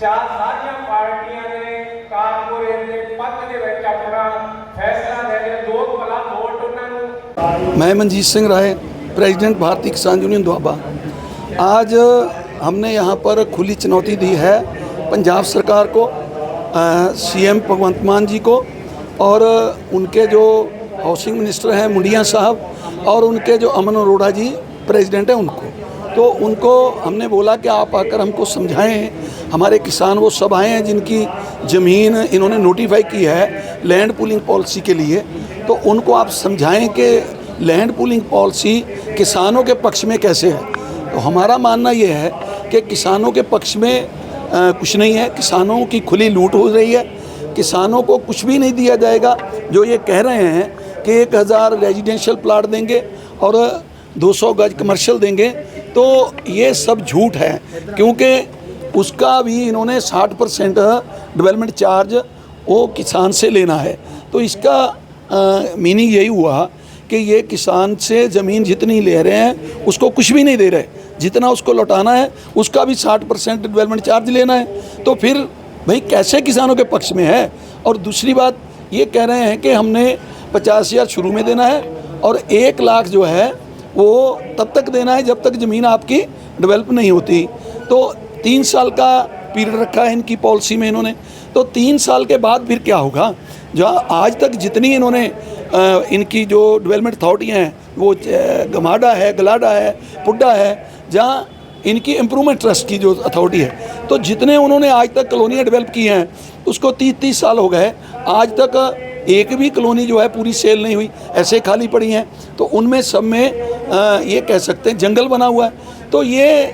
ਚਾਰ ਸਾਰੀਆਂ ਪਾਰਟੀਆਂ ਨੇ ਕਾਰਪੋਰੇਟ ਦੇ ਪੱਧ ਦੇ ਵਿੱਚ ਆਪਣਾ ਫੈਸਲਾ ਲੈ ਲਿਆ ਲੋਕ ਭਲਾ ਵੋਟ ਉਹਨਾਂ ਨੂੰ मैं मनजीत सिंह राय प्रेसिडेंट भारतीय किसान यूनियन दुआबा आज हमने यहाँ पर खुली चुनौती दी है पंजाब सरकार को सीएम भगवंत मान जी को और उनके जो हाउसिंग मिनिस्टर हैं मुंडिया साहब और उनके जो अमन अरोड़ा जी प्रेसिडेंट हैं उनको तो उनको हमने बोला कि आप आकर हमको समझाएं हमारे किसान वो सब आए हैं जिनकी ज़मीन इन्होंने नोटिफाई की है लैंड पूलिंग पॉलिसी के लिए। तो उनको आप समझाएँ कि लैंड पूलिंग पॉलिसी किसानों के पक्ष में कैसे है? तो हमारा मानना ये है कि किसानों के पक्ष में अ, कुछ नहीं है। किसानों की खुली लूट हो रही है। किसानों को कुछ भी नहीं दिया जाएगा। जो ये कह रहे हैं कि एक हज़ार रेजिडेंशियल प्लाट देंगे और 200 गज कमर्शियल देंगे तो ये सब झूठ है। क्योंकि उसका भी इन्होंने 60 परसेंट डेवलपमेंट चार्ज वो किसान से लेना है। तो इसका मीनिंग यही हुआ कि ये किसान से ज़मीन जितनी ले रहे हैं, उसको कुछ भी नहीं दे रहे। जितना उसको लौटाना है, उसका भी 60 परसेंट डेवलपमेंट चार्ज लेना है। तो फिर भाई कैसे किसानों के पक्ष में है? और दूसरी बात, ये कह रहे हैं कि हमने पचास हज़ार शुरू में देना है और एक लाख जो है, वो तब तक देना है जब तक ज़मीन आपकी डेवलप नहीं होती। तो तीन साल का पीरियड रखा है इनकी पॉलिसी में इन्होंने। तो तीन साल के बाद फिर क्या होगा? जहाँ आज तक जितनी इन्होंने इनकी जो डेवलपमेंट अथॉरिटियाँ हैं वो गमाडा है गलाडा है पुड्डा है जहाँ इनकी इम्प्रूवमेंट ट्रस्ट की जो अथॉरिटी है। तो जितने उन्होंने आज तक कॉलोनियाँ डेवलप की हैं उसको तीस तीस साल हो गए। आज तक एक भी कॉलोनी जो है पूरी सेल नहीं हुई ऐसे खाली पड़ी हैं। तो उनमें सब में अ, ये कह सकते हैं जंगल बना हुआ है। तो ये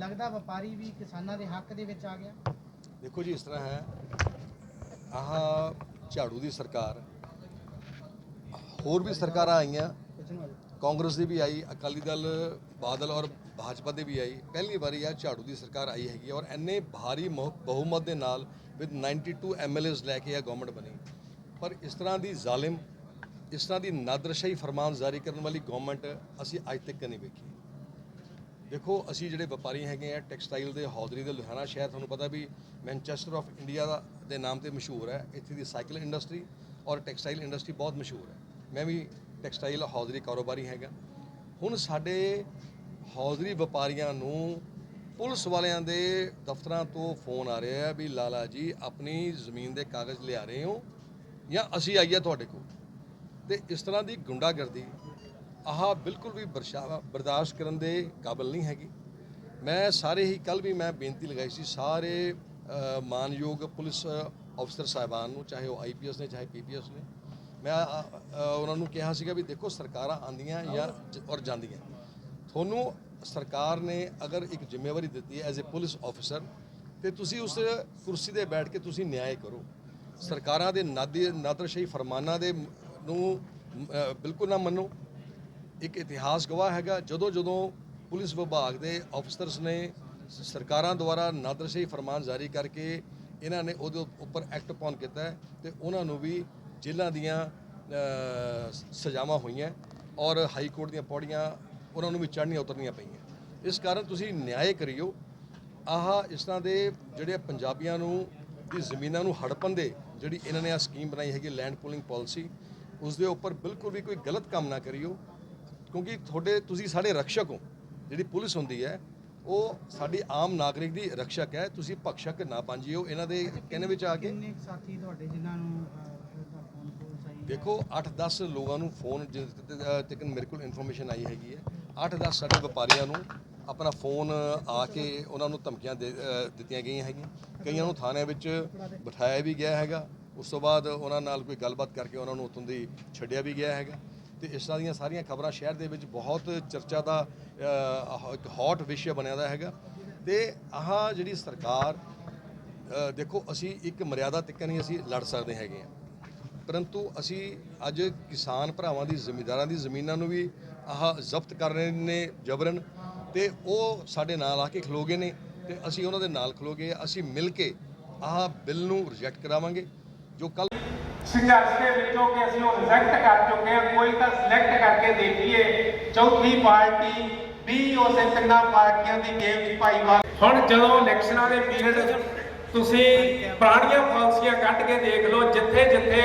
ਲੱਗਦਾ ਵਪਾਰੀ ਵੀ ਕਿਸਾਨਾਂ ਦੇ ਹੱਕ ਦੇ ਵਿੱਚ ਆ ਗਿਆ? ਦੇਖੋ ਜੀ, ਇਸ ਤਰ੍ਹਾਂ ਹੈ। ਆਹ ਝਾੜੂ ਦੀ ਸਰਕਾਰ, ਹੋਰ ਵੀ ਸਰਕਾਰਾਂ ਆਈਆਂ। ਕਾਂਗਰਸ ਦੀ ਵੀ ਆਈ, ਅਕਾਲੀ ਦਲ, ਬਾਦਲ ਔਰ ਭਾਜਪਾ ਦੀ ਵੀ ਆਈ। ਪਹਿਲੀ ਵਾਰੀ ਆ ਝਾੜੂ ਦੀ ਸਰਕਾਰ ਆਈ ਹੈਗੀ ਔਰ ਇੰਨੇ ਭਾਰੀ ਬਹੁਮਤ ਦੇ ਨਾਲ ਵਿਦ 92 ਐਮਐਲਏਸ ਲੈ ਕੇ ਆ ਗਵਰਨਮੈਂਟ ਬਣੀ। ਪਰ ਇਸ ਤਰ੍ਹਾਂ ਦੀ ਜ਼ਾਲਿਮ, ਇਸ ਤਰ੍ਹਾਂ ਦੀ ਨਾਦਰਸ਼ਾਹੀ ਫਰਮਾਨ ਜਾਰੀ ਕਰਨ ਵਾਲੀ ਗਵਰਨਮੈਂਟ ਅਸੀਂ ਅੱਜ ਤੱਕ ਨਹੀਂ ਵੇਖੀ। ਦੇਖੋ, ਅਸੀਂ ਜਿਹੜੇ ਵਪਾਰੀ ਹੈਗੇ ਆ, ਟੈਕਸਟਾਈਲ ਦੇ ਹੌਜ਼ਰੀ ਦੇ ਲੁਧਿਆਣਾ ਸ਼ਹਿਰ, ਤੁਹਾਨੂੰ ਪਤਾ ਵੀ ਮੈਨਚੈਸਟਰ ਆਫ ਇੰਡੀਆ ਦਾ ਦੇ ਨਾਮ ਤੇ ਮਸ਼ਹੂਰ ਹੈ। ਇੱਥੇ ਦੀ ਸਾਈਕਲ ਇੰਡਸਟਰੀ ਔਰ ਟੈਕਸਟਾਈਲ ਇੰਡਸਟਰੀ ਬਹੁਤ ਮਸ਼ਹੂਰ ਹੈ। ਮੈਂ ਵੀ ਟੈਕਸਟਾਈਲ ਹੌਜ਼ਰੀ ਕਾਰੋਬਾਰੀ ਹੈਗਾ। ਹੁਣ ਸਾਡੇ ਹੌਜ਼ਰੀ ਵਪਾਰੀਆਂ ਨੂੰ ਪੁਲਿਸ ਵਾਲਿਆਂ ਦੇ ਦਫ਼ਤਰਾਂ ਤੋਂ ਫੋਨ ਆ ਰਿਹਾ ਹੈ ਵੀ, ਲਾਲਾ ਜੀ, ਆਪਣੀ ਜ਼ਮੀਨ ਦੇ ਕਾਗਜ਼ ਲਿਆ ਰਹੇ ਹੋ ਜਾਂ ਅਸੀਂ ਆਈਏ ਤੁਹਾਡੇ ਕੋਲ? ਤੇ ਇਸ ਤਰ੍ਹਾਂ ਦੀ ਗੁੰਡਾਗਰਦੀ ਆਹ ਬਿਲਕੁਲ ਵੀ ਬਰਸ਼ਾ- ਬਰਦਾਸ਼ਤ ਕਰਨ ਦੇ ਕਾਬਿਲ ਨਹੀਂ ਹੈਗੀ। ਮੈਂ ਸਾਰੇ ਹੀ ਕੱਲ ਵੀ ਮੈਂ ਬੇਨਤੀ ਲਗਾਈ ਸੀ, ਸਾਰੇ ਮਾਨਯੋਗ ਪੁਲਿਸ ਅਫਸਰ ਸਾਹਿਬਾਨ ਨੂੰ, ਚਾਹੇ ਉਹ ਆਈਪੀਐਸ ਨੇ, ਚਾਹੇ ਪੀਪੀਐਸ ਨੇ, ਮੈਂ ਉਹਨਾਂ ਨੂੰ ਕਿਹਾ ਸੀਗਾ ਵੀ ਦੇਖੋ ਸਰਕਾਰਾਂ ਆਂਦੀਆਂ ਜਾਂ ਔਰ ਜਾਂਦੀਆਂ। ਤੁਹਾਨੂੰ ਸਰਕਾਰ ਨੇ ਅਗਰ ਇੱਕ ਜ਼ਿੰਮੇਵਾਰੀ ਦਿੱਤੀ ਹੈ ਐਜ਼ ਅ ਪੁਲਿਸ ਆਫੀਸਰ ਤੇ ਤੁਸੀਂ ਉਸ ਕੁਰਸੀ ਤੇ ਬੈਠ ਕੇ ਤੁਸੀਂ ਨਿਆਂ ਕਰੋ। ਸਰਕਾਰਾਂ ਦੇ ਨਾਦੀ, ਨਾਦਰਸ਼ਾਹੀ ਫਰਮਾਨਾਂ ਦੇ ਨੂੰ ਬਿਲਕੁਲ ਨਾ ਮੰਨੋ। ਇੱਕ ਇਤਿਹਾਸ ਗਵਾਹ ਹੈਗਾ। ਜਦੋਂ ਜਦੋਂ ਪੁਲਿਸ ਵਿਭਾਗ ਦੇ ਅਫਸਰਸ ਨੇ ਸਰਕਾਰਾਂ ਦੁਆਰਾ ਨਾਦਰਸ਼ਾਹੀ ਫਰਮਾਨ ਜਾਰੀ ਕਰਕੇ ਇਹਨਾਂ ਨੇ ਉਹਦੇ ਉੱਪਰ ਐਕਟ ਪਾਉਣ ਕੀਤਾ ਹੈ ਤੇ ਉਹਨਾਂ ਨੂੰ ਵੀ ਜੇਲ੍ਹਾਂ ਦੀਆਂ ਸਜ਼ਾਵਾਂ ਹੋਈਆਂ ਔਰ ਹਾਈ ਕੋਰਟ ਦੀਆਂ ਪੌੜੀਆਂ ਉਹਨਾਂ ਨੂੰ ਵੀ ਚੜ੍ਹਨੀਆਂ ਉਤਰਨੀਆਂ ਪਈਆਂ। ਇਸ ਕਾਰਨ ਤੁਸੀਂ ਨਿਆਂ ਕਰਿਓ, ਆਹ ਇਸ ਤਰ੍ਹਾਂ ਦੇ ਜਿਹੜੇ ਪੰਜਾਬੀਆਂ ਨੂੰ, ਦੀ ਜ਼ਮੀਨਾਂ ਨੂੰ ਹੜਪਣ ਦੇ ਜਿਹੜੀ ਇਹਨਾਂ ਨੇ ਆ ਸਕੀਮ ਬਣਾਈ ਹੈਗੀ ਲੈਂਡ ਪੂਲਿੰਗ ਪਾਲਿਸੀ ਉਸ ਦੇ ਉੱਪਰ ਬਿਲਕੁਲ ਵੀ ਕੋਈ ਗਲਤ ਕੰਮ ਨਾ ਕਰਿਓ। ਕਿਉਂਕਿ ਤੁਹਾਡੇ ਤੁਸੀਂ ਸਾਡੇ ਰਕਸ਼ਕ ਹੋ। ਜਿਹੜੀ ਪੁਲਿਸ ਹੁੰਦੀ ਹੈ ਉਹ ਸਾਡੀ ਆਮ ਨਾਗਰਿਕ ਦੀ ਰਕਸ਼ਕ ਹੈ। ਤੁਸੀਂ ਭਖਸ਼ਕ ਨਾ ਪਾਂਜੀਓ ਇਹਨਾਂ ਦੇ ਕਹਿਣੇ ਵਿੱਚ ਆ ਕੇ ਕਿੰਨੇ ਕੁ ਸਾਥੀ ਤੁਹਾਡੇ ਜਿਨ੍ਹਾਂ ਨੂੰ ਫੋਨ ਕੋਲ ਦੇਖੋ 8-10 ਲੋਕਾਂ ਨੂੰ ਫੋਨ ਤੱਕ ਮੇਰੇ ਕੋਲ ਇਨਫੋਰਮੇਸ਼ਨ ਆਈ ਹੈਗੀ ਹੈ। 8-10 ਸਾਡੇ ਵਪਾਰੀਆਂ ਨੂੰ ਆਪਣਾ ਫੋਨ ਆ ਕੇ ਉਹਨਾਂ ਨੂੰ ਧਮਕੀਆਂ ਦੇ ਅ, ਦਿੱਤੀਆਂ ਗਈਆਂ ਹੈਗੀਆਂ। ਕਈਆਂ ਨੂੰ ਥਾਣੇ ਵਿੱਚ ਬਿਠਾਇਆ ਵੀ ਗਿਆ ਹੈਗਾ। ਉਸ ਤੋਂ ਬਾਅਦ ਉਹਨਾਂ ਨਾਲ ਕੋਈ ਗੱਲਬਾਤ ਕਰਕੇ ਉਹਨਾਂ ਨੂੰ ਉੱਥੋਂ ਦੀ ਛੱਡਿਆ ਵੀ ਗਿਆ ਹੈਗਾ। ਤੇ ਇਸ ਤਰ੍ਹਾਂ ਦੀਆਂ ਸਾਰੀਆਂ ਖਬਰਾਂ ਸ਼ਹਿਰ ਦੇ ਵਿੱਚ ਬਹੁਤ ਚਰਚਾ ਦਾ ਇੱਕ ਹੌਟ ਵਿਸ਼ੇ ਬਣਿਆ ਦਾ ਹੈਗਾ। ਤੇ ਆਹ ਜਿਹੜੀ ਸਰਕਾਰ ਦੇਖੋ ਅਸੀਂ ਇੱਕ ਮਰਿਆਦਾ ਤੱਕ ਨਹੀਂ ਅਸੀਂ ਲੜ ਸਕਦੇ ਹੈਗੇ ਆ ਪਰੰਤੂ ਅਸੀਂ ਅੱਜ ਕਿਸਾਨ ਭਰਾਵਾਂ ਦੀ ਜ਼ਿਮੀਂਦਾਰਾਂ ਦੀ ਜ਼ਮੀਨਾਂ ਨੂੰ ਵੀ ਆਹ ਜ਼ਬਤ ਕਰ ਰਹੇ ਨੇ ਜਬਰਨ ਤੇ ਉਹ ਸਾਡੇ ਨਾਲ ਆ ਕੇ ਖਲੋਗੇ ਨੇ ਤੇ ਅਸੀਂ ਉਹਨਾਂ ਦੇ ਨਾਲ ਖਲੋਗੇ ਅਸੀਂ ਮਿਲ ਕੇ ਆਹ ਬਿੱਲ ਨੂੰ ਰਿਜੈਕਟ ਕਰਾਵਾਂਗੇ, ਜੋ ਕੱਲ ਸੰਘਰਸ਼ ਦੇ ਵਿੱਚੋਂ ਕਿ ਅਸੀਂ ਉਹ ਰਿਜੈਕਟ ਕਰ ਚੁੱਕੇ ਹਾਂ, ਕੋਈ ਤਾਂ ਸਿਲੈਕਟ ਕਰਕੇ ਦੇਖੀਏ, ਚੌਥੀ ਪਾਰਟੀ ਵੀ ਉਸੇ ਤਿੰਨਾਂ ਪਾਰਟੀਆਂ ਦੀ ਗੇਮ ਚ ਭਾਈਵਾਲ ਹੁਣ ਜਦੋਂ ਇਲੈਕਸ਼ਨਾਂ ਦੇ ਪੀਰੀਅਡ, ਤੁਸੀਂ ਪੁਰਾਣੀਆਂ ਪਾਲਿਸੀਆਂ ਕੱਢ ਕੇ ਦੇਖ ਲਓ ਜਿੱਥੇ ਜਿੱਥੇ